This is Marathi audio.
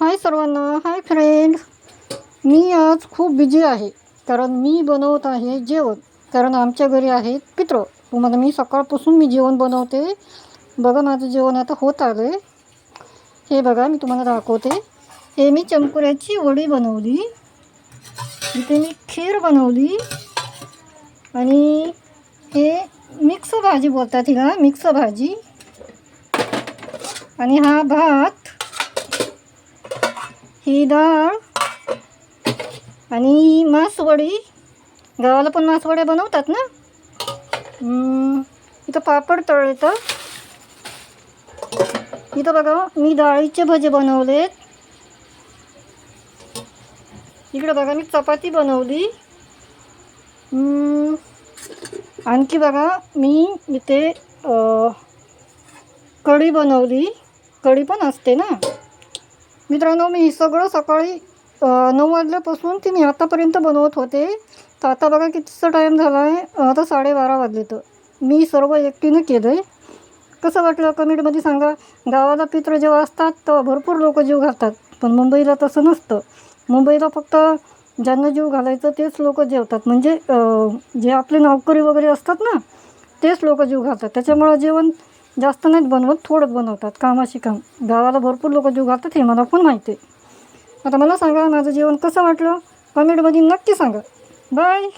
हाय सर्वांना हाय फ्रेंड मी आज खूप बिझी आहे कारण मी बनवत आहे जेवण. कारण आमच्या घरी आहेत पित्र तुम्हाला मी सकाळपासून मी जेवण बनवते. बघा माझं जेवण आता होत आलं आहे हे बघा मी तुम्हाला दाखवते. हे मी चमकुऱ्याची वडी बनवली. इथे मी खीर बनवली. आणि हे मिक्स भाजी बोलतात हिला मिक्स भाजी. आणि हा भात ही डाळ आणि मासवडी. गावाला पण मासवड्या बनवतात ना? इथं पापड तळले तर इथं बघा मी डाळीचे भजे बनवलेत. इकडे बघा मी चपाती बनवली. आणखी बघा मी इथे कढी बनवली. कढी पण असते ना? मित्रांनो मी हे सगळं सकाळी नऊ वाजल्यापासून ती मी आतापर्यंत बनवत होते. तर आता बघा कितीचा टाईम झाला आहे आता साडेबारा वाजले तर मी सर्व एकटीनं केलं आहे कसं वाटलं कमेंटमध्ये सांगा. गावाला पित्र जेव्हा असतात तर भरपूर लोक जीव घालतात. पण मुंबईला तसं नसतं. मुंबईला फक्त ज्यांना जीव घालायचं तेच लोक जेवतात. म्हणजे जे आपले नोकरी वगैरे असतात ना तेच लोक जीव घालतात. त्याच्यामुळं जेवण जास्त नाहीत बनवत थोडंच बनवतात. कामाशी काम. गावाला भरपूर लोक जीव घालतात हे मला पण माहिती आहे. आता मला सांगा माझं जेवण कसं वाटलं? कमेंटमध्ये नक्की सांगा. बाय